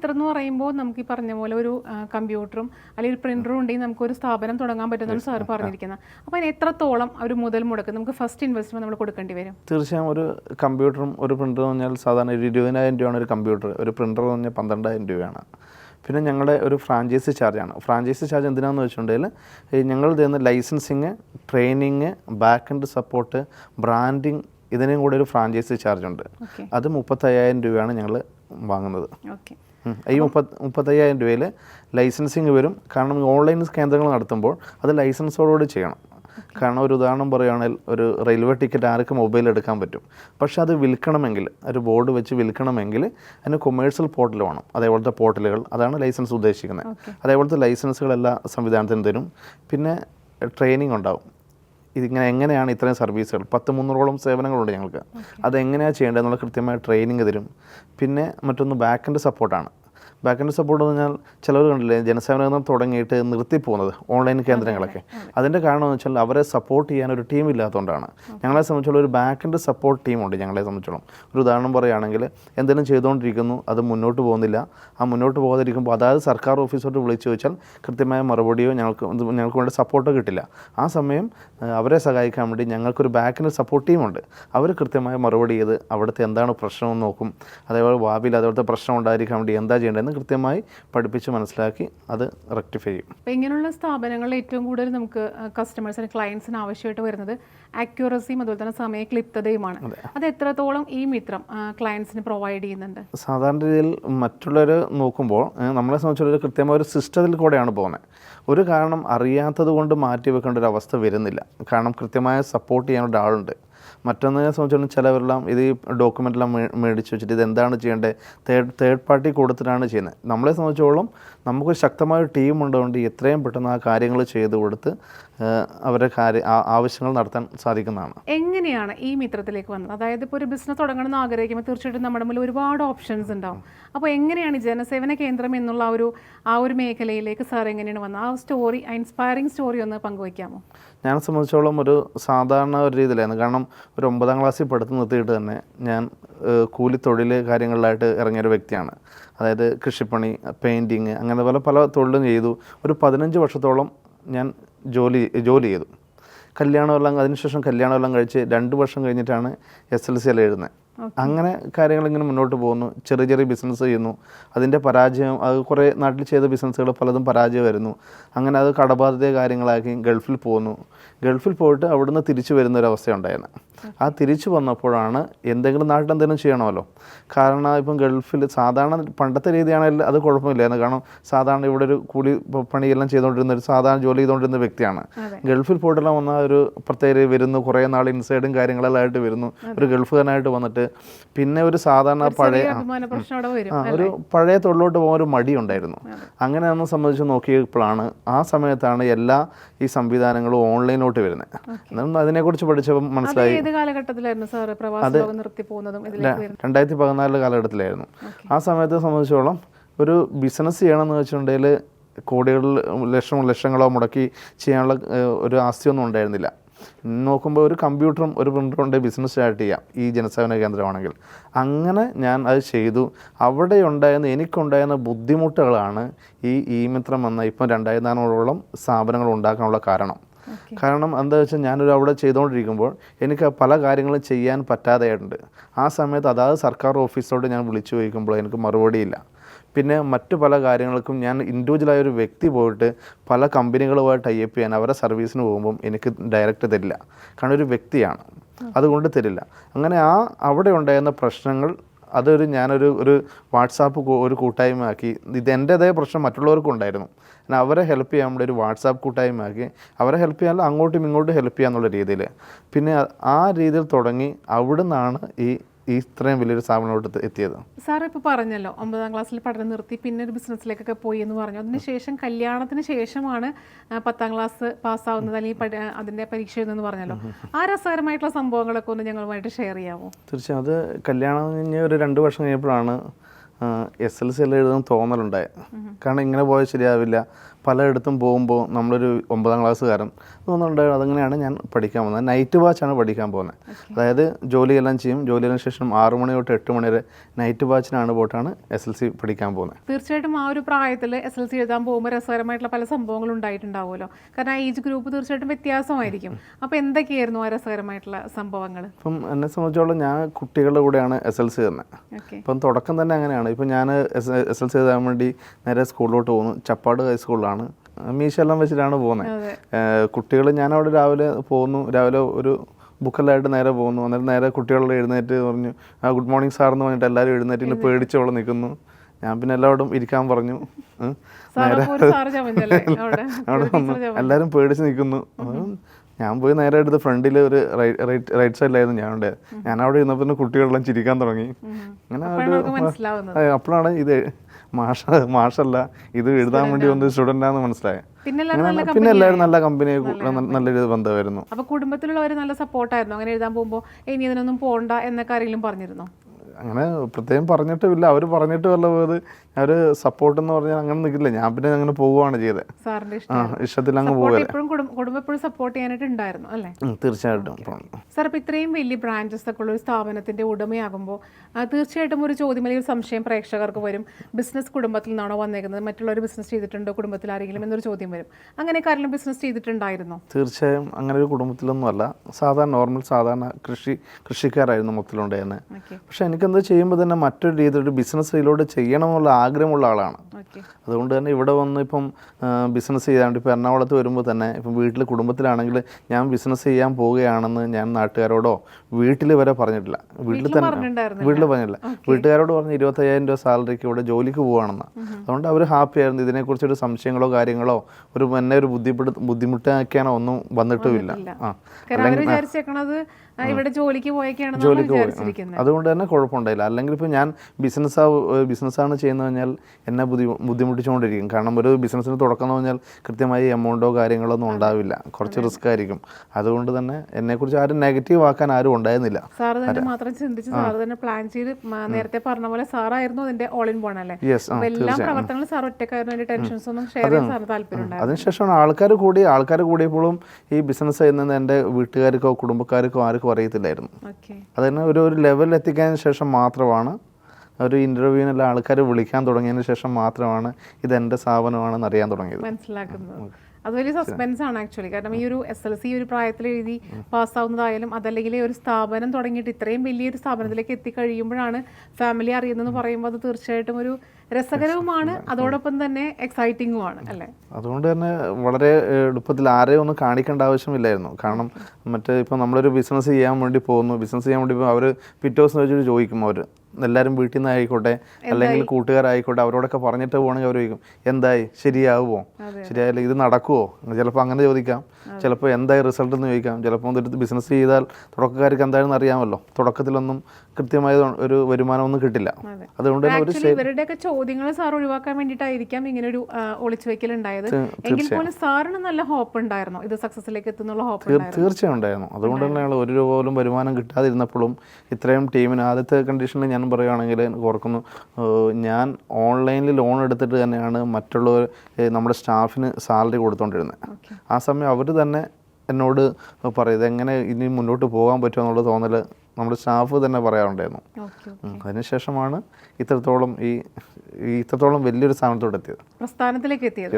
മിത്രം എന്ന് പറയുമ്പോൾ നമുക്ക് ഈ പറഞ്ഞ പോലെ ഒരു കമ്പ്യൂട്ടറും അല്ലെങ്കിൽ ഒരു പ്രിന്ററും ഉണ്ടെങ്കിൽ നമുക്ക് ഒരു സ്ഥാപനം തുടങ്ങാൻ പറ്റുന്ന സാർ പറഞ്ഞിരിക്കുന്നത് അപ്പോൾ അതിന് എത്രത്തോളം ഒരു മുതൽ മുടക്ക് നമുക്ക് ഫസ്റ്റ് ഇൻവെസ്റ്റ്മെന്റ് നമ്മൾ കൊടുക്കേണ്ടി വരും? തീർച്ചയായും ഒരു കമ്പ്യൂട്ടറും ഒരു പ്രിന്ററും എന്ന് പറഞ്ഞാൽ സാധാരണ ഒരു ഇരുപതിനായിരം രൂപയാണ് ഒരു കമ്പ്യൂട്ടർ. ഒരു പ്രിന്റർ എന്ന് പറഞ്ഞാൽ പന്ത്രണ്ടായിരം രൂപയാണ്. പിന്നെ ഞങ്ങളുടെ ഒരു ഫ്രാഞ്ചൈസി ചാർജാണ് ഫ്രാഞ്ചൈസി ചാർജ് എന്തിനാണെന്ന് വെച്ചിട്ടുണ്ടെങ്കിൽ ഞങ്ങൾ തരുന്ന licensing training back and support branding ഇതിനും കൂടെ ഒരു ഫ്രാഞ്ചൈസി ചാർജ് ഉണ്ട്. അത് മുപ്പത്തയ്യായിരം രൂപയാണ് ഞങ്ങൾ വാങ്ങുന്നത്. ഓക്കെ. ഈ മുപ്പത് മുപ്പത്തയ്യായിരം രൂപയിൽ ലൈസൻസിങ് വരും. കാരണം ഓൺലൈൻ കേന്ദ്രങ്ങൾ നടത്തുമ്പോൾ അത് ലൈസൻസോടുകൂടി ചെയ്യണം. കാരണം ഒരു ഉദാഹരണം പറയുകയാണെങ്കിൽ ഒരു റെയിൽവേ ടിക്കറ്റ് ആർക്ക് മൊബൈൽ എടുക്കാൻ പറ്റും. പക്ഷേ അത് വിൽക്കണമെങ്കിൽ ഒരു ബോർഡ് വെച്ച് വിൽക്കണമെങ്കിൽ അതിന് കൊമേഴ്സ്യൽ പോർട്ടൽ വേണം. അതേപോലത്തെ പോർട്ടലുകൾ അതാണ് ലൈസൻസ് ഉദ്ദേശിക്കുന്നത്. അതേപോലത്തെ ലൈസൻസുകൾ എല്ലാ സംവിധാനത്തിനും തരും. പിന്നെ ട്രെയിനിങ് ഉണ്ടാവും. ഇതിങ്ങനെ എങ്ങനെയാണ് ഇത്രയും സർവീസുകൾ? പത്ത് മുന്നൂറോളം സേവനങ്ങളുണ്ട് ഞങ്ങൾക്ക്. അതെങ്ങനെയാണ് ചെയ്യേണ്ടതെന്നുള്ള കൃത്യമായ ട്രെയിനിങ് തരും. പിന്നെ മറ്റൊന്ന് ബാക്കിന്റെ സപ്പോർട്ടാണ് ബാക്ക് സപ്പോർട്ട് എന്ന് പറഞ്ഞാൽ ചിലവർ കണ്ടില്ലേ ജനസേവന കേന്ദ്രം തുടങ്ങിയിട്ട് നിർത്തിപ്പോകുന്നത് ഓൺലൈൻ കേന്ദ്രങ്ങളൊക്കെ. അതിന്റെ കാരണം എന്ന് വെച്ചാൽ അവരെ സപ്പോർട്ട് ചെയ്യാൻ ഒരു ടീം ഇല്ലാത്തതുകൊണ്ടാണ്. ഞങ്ങളെ സംബന്ധിച്ചുള്ള ഒരു ബാക്കിന്റെ സപ്പോർട്ട് ടീമുണ്ട് ഞങ്ങളെ സംബന്ധിച്ചോളം. ഒരു ഉദാഹരണം പറയുകയാണെങ്കിൽ എന്തെങ്കിലും ചെയ്തുകൊണ്ടിരിക്കുന്നു അത് മുന്നോട്ട് പോകുന്നില്ല. ആ മുന്നോട്ട് പോകാതിരിക്കുമ്പോൾ അതായത് സർക്കാർ ഓഫീസോട്ട് വിളിച്ചു ചോദിച്ചാൽ കൃത്യമായ മറുപടിയോ ഞങ്ങൾക്ക് ഞങ്ങൾക്ക് വേണ്ട സപ്പോർട്ടോ കിട്ടില്ല. ആ സമയം അവരെ സഹായിക്കാൻ വേണ്ടി ഞങ്ങൾക്കൊരു ബാക്കിന് സപ്പോർട്ട് ടീമുണ്ട് അവർ കൃത്യമായ മറുപടി ചെയ്ത് അവിടുത്തെ എന്താണ് പ്രശ്നമെന്ന് നോക്കും. അതേപോലെ ഭാവിയിൽ അതുപോലത്തെ പ്രശ്നം ഉണ്ടായിരിക്കാൻ വേണ്ടി എന്താ ചെയ്യേണ്ടതെന്ന് കൃത്യമായി പഠിപ്പിച്ച് മനസ്സിലാക്കി അത് റെക്ടിഫൈ ചെയ്യും. അപ്പോൾ ഇങ്ങനെയുള്ള സ്ഥാപനങ്ങളിൽ ഏറ്റവും കൂടുതൽ നമുക്ക് കസ്റ്റമേഴ്സിന് ക്ലയൻസിന് ആവശ്യമായിട്ട് വരുന്നത് ആക്യുറസിയും അതുപോലെ തന്നെ സമയ ക്ലിപ്തതയുമാണ്. അത്. എത്രത്തോളം ഈ മിത്രം ക്ലയൻസിന് പ്രൊവൈഡ് ചെയ്യുന്നുണ്ട്? സാധാരണ രീതിയിൽ മറ്റുള്ളവർ നോക്കുമ്പോൾ നമ്മളെ സംബന്ധിച്ചുള്ള ഒരു കൃത്യമായ ഒരു സിസ്റ്റത്തിൽ കൂടെയാണ് പോകുന്നത്. ഒരു കാരണം അറിയാത്തത് കൊണ്ട് മാറ്റി വെക്കേണ്ട ഒരു അവസ്ഥ വരുന്നില്ല. കാരണം കൃത്യമായ സപ്പോർട്ട് ചെയ്യാനുള്ള ഒരാളുണ്ട്. മറ്റൊന്നിനെ സംബന്ധിച്ചിടത്തോളം ചിലവരെല്ലാം ഇത് ഡോക്യുമെന്റെല്ലാം മേടിച്ച് വെച്ചിട്ട് ഇത് എന്താണ് ചെയ്യേണ്ടത്? തേർഡ് തേർഡ് പാർട്ടി കൊടുത്തിട്ടാണ് ചെയ്യുന്നത്. നമ്മളെ സംബന്ധിച്ചോളം നമുക്കൊരു ശക്തമായ ടീം ഉള്ളതുകൊണ്ട് എത്രയും പെട്ടെന്ന് ആ കാര്യങ്ങൾ ചെയ്ത് കൊടുത്ത് അവരുടെ കാര്യ ആവശ്യങ്ങൾ നടത്താൻ സാധിക്കുന്നതാണ്. എങ്ങനെയാണ് ഈ മിത്രത്തിലേക്ക് വന്നത്? അതായത് ഇപ്പോൾ ഒരു ബിസിനസ് തുടങ്ങണമെന്ന് ആഗ്രഹിക്കുമ്പോൾ തീർച്ചയായിട്ടും നമ്മുടെ മുമ്പിൽ ഒരുപാട് ഓപ്ഷൻസ് ഉണ്ടാവും. അപ്പോൾ എങ്ങനെയാണ് ജനസേവന കേന്ദ്രം എന്നുള്ള ഒരു ആ ഒരു മേഖലയിലേക്ക് സാർ എങ്ങനെയാണ് വന്നത്? ആ സ്റ്റോറി ഇൻസ്പയറിംഗ് സ്റ്റോറി ഒന്ന് പങ്കുവയ്ക്കാമോ? ഞാൻ സംബന്ധിച്ചോളം ഒരു സാധാരണ ഒരു രീതിയിലായിരുന്നു. കാരണം ഒരു ഒമ്പതാം ക്ലാസ്സിൽ പഠിത്തം നിർത്തിയിട്ട് തന്നെ ഞാൻ കൂലിത്തൊഴിൽ കാര്യങ്ങളിലായിട്ട് ഇറങ്ങിയ ഒരു വ്യക്തിയാണ്. അതായത് കൃഷിപ്പണി പെയിന്റിങ് അങ്ങനെ പല പല തൊഴിലും ചെയ്തു. ഒരു പതിനഞ്ച് വർഷത്തോളം ഞാൻ ജോലി ജോലി ചെയ്തു. കല്യാണമെല്ലാം അതിനുശേഷം കല്യാണമെല്ലാം കഴിച്ച് രണ്ട് വർഷം കഴിഞ്ഞിട്ടാണ് എസ് എൽ സി എല്ലാം എഴുതുന്നത്. അങ്ങനെ കാര്യങ്ങളിങ്ങനെ മുന്നോട്ട് പോകുന്നു. ചെറിയ ചെറിയ ബിസിനസ് ചെയ്യുന്നു. അതിന്റെ പരാജയം അത് കുറേ നാട്ടിൽ ചെയ്ത ബിസിനസ്സുകൾ പലതും പരാജയം വരുന്നു. അങ്ങനെ അത് കടബാധ്യത കാര്യങ്ങളാക്കി ഗൾഫിൽ പോകുന്നു ഗൾഫിൽ പോയിട്ട് അവിടുന്ന് തിരിച്ചു വരുന്ന ഒരു അവസ്ഥയുണ്ടായിരുന്നു ആ തിരിച്ചു വന്നപ്പോഴാണ് എന്തെങ്കിലും നാട്ടിൽ എന്തെങ്കിലും ചെയ്യണമല്ലോ. കാരണം ഇപ്പം ഗൾഫിൽ സാധാരണ പണ്ടത്തെ രീതിയാണെങ്കിൽ അത് കുഴപ്പമില്ലായിരുന്നു. കാരണം സാധാരണ ഇവിടെ ഒരു കൂലി പണിയെല്ലാം ചെയ്തുകൊണ്ടിരുന്ന ഒരു സാധാരണ ജോലി ചെയ്തുകൊണ്ടിരുന്ന വ്യക്തിയാണ്. ഗൾഫിൽ പോയിട്ടെല്ലാം വന്ന ഒരു പ്രത്യേക വരുന്നു. കുറേ നാൾ ഇൻസൈഡും കാര്യങ്ങളെല്ലാം ആയിട്ട് വരുന്നു. ഒരു ഗൾഫുകാരനായിട്ട് വന്നിട്ട് പിന്നെ ഒരു സാധാരണ പഴയ ഒരു പഴയ തൊഴിലോട്ട് പോകാൻ ഒരു മടി ഉണ്ടായിരുന്നു. അങ്ങനെ ഒന്ന് സംബന്ധിച്ച് നോക്കിയപ്പോഴാണ് ആ സമയത്താണ് എല്ലാ ഈ സംവിധാനങ്ങളും ഓൺലൈനിലോട്ട് വരുന്നത്. എന്നാലും അതിനെക്കുറിച്ച് പഠിച്ചപ്പോൾ മനസ്സിലായി. കാലഘട്ടത്തിലായിരുന്നു സാർ പ്രവാസ ലോകം നിർത്തി പോകുന്നതും രണ്ടായിരത്തി പതിനാലിലെ കാലഘട്ടത്തിലായിരുന്നു. ആ സമയത്തെ സംബന്ധിച്ചോളം ഒരു ബിസിനസ് ചെയ്യണമെന്ന് വെച്ചിട്ടുണ്ടെങ്കിൽ കോടികളിൽ ലക്ഷം ലക്ഷങ്ങളോ മുടക്കി ചെയ്യാനുള്ള ഒരു ആസ്തിയൊന്നും ഉണ്ടായിരുന്നില്ല. നോക്കുമ്പോൾ ഒരു കമ്പ്യൂട്ടറും ഒരു പ്രിന്ററും കൊണ്ട് ബിസിനസ് സ്റ്റാർട്ട് ചെയ്യാം ഈ ജനസേവന കേന്ദ്രമാണെങ്കിൽ. അങ്ങനെ ഞാൻ അത് ചെയ്തു. അവിടെ ഉണ്ടായിരുന്ന എനിക്കുണ്ടായിരുന്ന ബുദ്ധിമുട്ടുകളാണ് ഈ ഈ മിത്രം എന്ന ഇപ്പം രണ്ടായിരത്തി നാനൂറോളം സ്ഥാപനങ്ങൾ ഉണ്ടാക്കാനുള്ള കാരണം. കാരണം എന്താ വെച്ചാൽ ഞാനൊരു അവിടെ ചെയ്തുകൊണ്ടിരിക്കുമ്പോൾ എനിക്ക് പല കാര്യങ്ങളും ചെയ്യാൻ പറ്റാതെയായിട്ടുണ്ട് ആ സമയത്ത് അതാത് സർക്കാർ ഓഫീസോട് ഞാൻ വിളിച്ചു ചോദിക്കുമ്പോൾ എനിക്ക് മറുപടിയില്ല. പിന്നെ മറ്റു പല കാര്യങ്ങൾക്കും ഞാൻ ഇൻഡിവിജ്വലായ ഒരു വ്യക്തി പോയിട്ട് പല കമ്പനികളുമായിട്ട് ടൈപ്പ് ചെയ്യാൻ അവരെ സർവീസിന് പോകുമ്പം എനിക്ക് ഡയറക്റ്റ് തരില്ല. കാരണം ഒരു വ്യക്തിയാണ്. അതുകൊണ്ട് തരില്ല. അങ്ങനെ ആ അവിടെ ഉണ്ടായിരുന്ന പ്രശ്നങ്ങൾ അതൊരു ഞാനൊരു ഒരു വാട്സാപ്പ് ഒരു ഒരു കൂട്ടായ്മയാക്കി. ഇത് എന്റേതായ പ്രശ്നം മറ്റുള്ളവർക്കും ഉണ്ടായിരുന്നു അവരെ ഹെൽപ്പ് ചെയ്യാൻ വേണ്ടി ഒരു വാട്സാപ്പ് കൂട്ടായ്മ ആക്കി അവരെ ഹെൽപ്പ് ചെയ്യാൻ അങ്ങോട്ടും ഇങ്ങോട്ടും ഹെൽപ്പ് ചെയ്യാന്നുള്ള രീതിയിൽ പിന്നെ ആ രീതിയിൽ തുടങ്ങി അവിടുന്നാണ് ഈ ഈ ഇത്രയും വലിയൊരു സ്ഥാപനത്തോട്ട് എത്തി- എത്തിയത്? സാർ ഇപ്പോൾ പറഞ്ഞല്ലോ ഒമ്പതാം ക്ലാസ്സിൽ പഠനം നിർത്തി പിന്നെ ഒരു ബിസിനസ്സിലേക്കൊക്കെ പോയി എന്ന് പറഞ്ഞു. അതിനുശേഷം കല്യാണത്തിന് ശേഷമാണ് പത്താം ക്ലാസ് പാസ്സാവുന്നത് അല്ലെങ്കിൽ അതിന്റെ അതിന്റെ പരീക്ഷ എഴുതുന്നു പറഞ്ഞല്ലോ. ആ രസകരമായിട്ടുള്ള സംഭവങ്ങളൊക്കെ ഒന്ന് ഞങ്ങളുമായിട്ട് ഷെയർ ചെയ്യാമോ? തീർച്ചയായും. അത് കല്യാണം കഴിഞ്ഞ ഒരു രണ്ട് വർഷം കഴിഞ്ഞപ്പോഴാണ് എസ് എൽ സി എല്ലാം എഴുതാൻ തോന്നലുണ്ടായത്. കാരണം ഇങ്ങനെ പോയാൽ ശരിയാവില്ല. പലയിടത്തും പോകുമ്പോൾ നമ്മളൊരു ഒമ്പതാം ക്ലാസ്സുകാരൻ തോന്നുന്നുണ്ട് അതങ്ങനെയാണ് ഞാൻ പഠിക്കാൻ പോകുന്നത്. നൈറ്റ് വാച്ചാണ് പഠിക്കാൻ പോകുന്നത്. അതായത് ജോലിയെല്ലാം ചെയ്യും. ജോലിയെല്ലാം ശേഷം ആറു മണി തൊട്ട് എട്ട് മണി വരെ നൈറ്റ് വാച്ചിനാണ് പോയിട്ടാണ് എസ് എൽ സി പഠിക്കാൻ പോകുന്നത്. തീർച്ചയായിട്ടും ആ ഒരു പ്രായത്തിൽ എസ് എൽ സി എഴുതാൻ പോകുമ്പോൾ രസകരമായിട്ടുള്ള പല സംഭവങ്ങളും ഉണ്ടായിട്ടുണ്ടാവുമല്ലോ. കാരണം ആ ഏജ് ഗ്രൂപ്പ് തീർച്ചയായിട്ടും വ്യത്യാസമായിരിക്കും. അപ്പോൾ എന്തൊക്കെയായിരുന്നു ആ രസകരമായിട്ടുള്ള സംഭവങ്ങൾ ഇപ്പം എന്നെ സംബന്ധിച്ചോളം ഞാൻ കുട്ടികളുടെ കൂടെയാണ് എസ് എൽ സി തന്നെ. അപ്പം ഇപ്പം തുടക്കം തന്നെ അങ്ങനെയാണ്. ഇപ്പം ഞാൻ എസ് എൽ സി എഴുതാൻ വേണ്ടി നേരെ സ്കൂളിലോട്ട് പോകുന്നു. ചപ്പാട് ഹൈസ്കൂളിലാണ് മീശെല്ലാം വെച്ചിട്ടാണ് പോകുന്നത് കുട്ടികൾ ഞാനവിടെ രാവിലെ പോകുന്നു. രാവിലെ ഒരു ബുക്കെല്ലായിട്ട് നേരെ പോകുന്നു. അന്നേരം നേരെ കുട്ടികളുടെ എഴുന്നേറ്റ് പറഞ്ഞു ആ ഗുഡ് മോർണിംഗ് സാർ എന്ന് പറഞ്ഞിട്ട് എല്ലാവരും എഴുന്നേറ്റിൽ പേടിച്ചോളം നിൽക്കുന്നു. ഞാൻ പിന്നെ എല്ലാവരും ഇരിക്കാൻ പറഞ്ഞു. നേരെ അവിടെ അവിടെ വന്നു. എല്ലാവരും പേടിച്ച് നിൽക്കുന്നു. ഞാൻ പോയി നേരെ എടുത്ത് ഫ്രണ്ടിൽ ഒരു റൈറ്റ് റൈറ്റ് സൈഡിലായിരുന്നു ഞാൻ ഉണ്ട് ഞാൻ അവിടെ ഇരുന്നപ്പോൾ കുട്ടികളെല്ലാം ചിരിക്കാൻ തുടങ്ങി. അങ്ങനെ അപ്പോഴാണ് ഇത് മാഷ മാഷല്ല ഇത് എഴുതാൻ വേണ്ടി വന്ന സ്റ്റുഡന്റാന്ന് മനസ്സിലായത് പിന്നെ എല്ലാവരും നല്ല കമ്പനി നല്ലൊരു ബന്ധമായിരുന്നു. അപ്പൊ കുടുംബത്തിലുള്ളവർ നല്ല സപ്പോർട്ടായിരുന്നു അങ്ങനെ എഴുതാൻ പോകുമ്പോൾ ഇനി ഇതിനൊന്നും പോണ്ട എന്നൊക്കെ ആരെങ്കിലും പറഞ്ഞിരുന്നോ? അങ്ങനെ പ്രത്യേകം പറഞ്ഞിട്ടുമില്ല. അവർ പറഞ്ഞിട്ട് വല്ല അവർ സപ്പോർട്ട് എന്ന് പറഞ്ഞാൽ അങ്ങനെ നിൽക്കില്ല. ഞാൻ പിന്നെ അങ്ങനെ പോവുകയാണ് ചെയ്തത്. ഇഷ്ടത്തിൽ അങ്ങ് എപ്പോഴും സപ്പോർട്ട് ചെയ്യാനായിട്ട് ഉണ്ടായിരുന്നു അല്ലേ? തീർച്ചയായിട്ടും. സാർ ഇപ്പോൾ ഇത്രയും വലിയ ബ്രാഞ്ചസ് ഒക്കെ ഉള്ള ഒരു സ്ഥാപനത്തിന്റെ ഉടമയാകുമ്പോൾ തീർച്ചയായിട്ടും ഒരു ചോദ്യം അല്ലെങ്കിൽ സംശയം പ്രേക്ഷകർക്ക് വരും. ബിസിനസ് കുടുംബത്തിൽ നിന്നാണോ വന്നേക്കുന്നത്? മറ്റുള്ളവർ ബിസിനസ് ചെയ്തിട്ടുണ്ടോ? കുടുംബത്തിൽ ആരെങ്കിലും എന്നൊരു ചോദ്യം വരും. അങ്ങനെ ആരെങ്കിലും ബിസിനസ് ചെയ്തിട്ടുണ്ടായിരുന്നോ? തീർച്ചയായും അങ്ങനെ ഒരു കുടുംബത്തിലൊന്നുമല്ല സാധാരണ നോർമൽ സാധാരണ കൃഷി കൃഷിക്കാരായിരുന്നു മൊത്തത്തിലുണ്ടായിരുന്നത് പക്ഷെ എനിക്കെന്താ ചെയ്യുമ്പോൾ തന്നെ മറ്റൊരു രീതിയിൽ ഒരു ബിസിനസ് ഇതിലൂടെ ചെയ്യണമെന്നുള്ള ആഗ്രഹമുള്ള ആളാണ്. അതുകൊണ്ട് തന്നെ ഇവിടെ വന്ന് ഇപ്പം ബിസിനസ് ചെയ്യാണ്ട് ഇപ്പം എറണാകുളത്ത് വരുമ്പോൾ തന്നെ ഇപ്പം വീട്ടിൽ കുടുംബത്തിലാണെങ്കിൽ ഞാൻ ബിസിനസ് ചെയ്യാൻ പോവുകയാണെന്ന് ഞാൻ നാട്ടുകാരോടോ വീട്ടിൽ വരെ പറഞ്ഞിട്ടില്ല. വീട്ടിൽ തന്നെ വീട്ടിൽ പറഞ്ഞില്ല വീട്ടുകാരോട് പറഞ്ഞ് ഇരുപത്തയ്യായിരം രൂപ സാലറിക്ക് ഇവിടെ ജോലിക്ക് പോവുകയാണെന്ന്. അതുകൊണ്ട് അവർ ഹാപ്പി ആയിരുന്നു. ഇതിനെക്കുറിച്ചൊരു സംശയങ്ങളോ കാര്യങ്ങളോ ഒരു എന്നെ ഒരു ബുദ്ധിമുട്ട് ബുദ്ധിമുട്ടാക്കിയാണോ ഒന്നും വന്നിട്ടുമില്ല. ആ. ഇവിടെ ജോലിക്ക് പോയി. അതുകൊണ്ട് തന്നെ കുഴപ്പമുണ്ടായില്ല. അല്ലെങ്കിൽ ഇപ്പം ഞാൻ ബിസിനസ് ബിസിനസ്സാണ് ചെയ്യുന്നത് കഴിഞ്ഞാൽ എന്നെ ബുദ്ധി ബുദ്ധിമുട്ടിച്ചുകൊണ്ടിരിക്കും. കാരണം ഒരു ബിസിനസ്സിന് തുടക്കം എന്ന് പറഞ്ഞാൽ കൃത്യമായി എമൗണ്ടോ കാര്യങ്ങളോ ഒന്നും ഉണ്ടാവില്ല. കുറച്ച് റിസ്ക് ആയിരിക്കും. അതുകൊണ്ട് തന്നെ എന്നെക്കുറിച്ച് ആരും നെഗറ്റീവ് ആക്കാൻ ആരും ഉണ്ടായിരുന്നില്ല. സാറ് തന്നെ മാത്രം ചിന്തിച്ച് സാറ് തന്നെ പ്ലാൻ ചെയ്ത് നേരത്തെ പറഞ്ഞ പോലെ സാറായിരുന്നു അതിന്റെ ഓൾ ഇൻ പോൺ അല്ലേ? എല്ലാ പ്രവർത്തനങ്ങളും സാർ ഒറ്റക്കായിരുന്നു ടെൻഷൻസ് ഒന്നും ഷെയർ ചെയ്യാൻ സാറിന് താല്പര്യം ഉണ്ടായിരുന്നു അതിനുശേഷമാണ് ആൾക്കാർ കൂടി ആൾക്കാർ കൂടിയപ്പോഴും ഈ ബിസിനസ് ചെയ്യുന്നത് എന്റെ വീട്ടുകാർക്കോ കുടുംബക്കാർക്കോ ആർക്കും അറിയത്തില്ലായിരുന്നു. അത് തന്നെ ഒരു ഒരു ലെവൽ എത്തിക്കാന് ശേഷം മാത്രമാണ് ഒരു ഇന്റർവ്യൂവിനെല്ലാം ആൾക്കാർ വിളിക്കാൻ തുടങ്ങിയതിന് ശേഷം മാത്രമാണ് ഇത് എന്റെ സ്ഥാപനമാണെന്ന് അറിയാൻ തുടങ്ങിയത്. മനസ്സിലാക്കുന്നത്. അത് വലിയ സസ്പെൻസ് ആണ് ആക്ച്വലി കാരണം ഈ ഒരു എസ് എൽ സി ഒരു പ്രായത്തിൽ എഴുതി പാസ്സാവുന്നതായാലും അതല്ലെങ്കിൽ ഒരു സ്ഥാപനം തുടങ്ങിയിട്ട് ഇത്രയും വലിയൊരു സ്ഥാപനത്തിലേക്ക് എത്തിക്കഴിയുമ്പോഴാണ് ഫാമിലി അറിയുന്നതെന്ന് പറയുമ്പോൾ അത് തീർച്ചയായിട്ടും ഒരു രസകരവുമാണ്. അതോടൊപ്പം തന്നെ എക്സൈറ്റിംഗുമാണ് അല്ലേ? അതുകൊണ്ട് തന്നെ വളരെ എളുപ്പത്തിൽ ആരെയും ഒന്നും കാണിക്കേണ്ട ആവശ്യമില്ലായിരുന്നു. കാരണം മറ്റേ ഇപ്പോൾ നമ്മളൊരു ബിസിനസ് ചെയ്യാൻ വേണ്ടി പോകുന്നു. ബിസിനസ് ചെയ്യാൻ വേണ്ടി അവർ പിറ്റേ ദിവസം വെച്ചിട്ട് ചോദിക്കും അവർ എല്ലാവരും വീട്ടിൽ നിന്ന് ആയിക്കോട്ടെ അല്ലെങ്കിൽ കൂട്ടുകാരായിക്കോട്ടെ അവരോടൊക്കെ പറഞ്ഞിട്ട് പോകണമെങ്കിൽ അവർ ചോദിക്കും എന്തായി ശരിയാവുമോ. ശരിയായില്ല ഇത് നടക്കുമോ ചിലപ്പോൾ അങ്ങനെ ചോദിക്കാം. ചിലപ്പോൾ എന്തായി റിസൾട്ട് എന്ന് ചോദിക്കാം. ചിലപ്പോൾ ഒരു ബിസിനസ് ചെയ്താൽ തുടക്കക്കാർക്ക് എന്താണെന്ന് അറിയാമല്ലോ. തുടക്കത്തിലൊന്നും കൃത്യമായ ഒരു വരുമാനമൊന്നും കിട്ടില്ല. അതുകൊണ്ട് തന്നെ ഒരു ഇവരുടെയൊക്കെ ചോദ്യങ്ങൾ സാർ ഒഴിവാക്കാൻ വേണ്ടിയിട്ടായിരിക്കാം ഇങ്ങനെ ഒരു ഒളിച്ചു വെക്കൽ ഉണ്ടായത് എങ്കിൽ പോലും സാറിന് നല്ല ഹോപ്പ് ഉണ്ടായിരുന്നു. ഇത് സക്സസിലേക്ക് എത്തുന്നുള്ള ഹോപ്പ് തീർ- തീർച്ചയായും ഉണ്ടായിരുന്നു. അതുകൊണ്ട് തന്നെയാണ് ഒരു രൂപ പോലും വരുമാനം കിട്ടാതിരുന്നപ്പോഴും ഇത്രയും ടീമിന് ആദ്യത്തെ കണ്ടീഷനിൽ ഞാൻ പറയുകയാണെങ്കിൽ എനിക്ക് ഓർക്കുന്നു ഞാൻ ഓൺലൈനിൽ ലോൺ എടുത്തിട്ട് തന്നെയാണ് മറ്റുള്ളവർ നമ്മുടെ സ്റ്റാഫിന് സാലറി കൊടുത്തുകൊണ്ടിരുന്നത് ഓക്കെ. ആ സമയം അവർ തന്നെ എന്നോട് പറയും എങ്ങനെ ഇനി മുന്നോട്ട് പോകാൻ പറ്റുമോ എന്നുള്ള തോന്നൽ നമ്മുടെ സ്റ്റാഫ് തന്നെ പറയാറുണ്ടായിരുന്നു. അതിനുശേഷമാണ് ഇത്രത്തോളം ഈ ഇത്രത്തോളം വലിയൊരു സ്ഥാനത്തോട്ട് എത്തിയത് പ്രസ്ഥാനത്തിലേക്ക് എത്തിയത്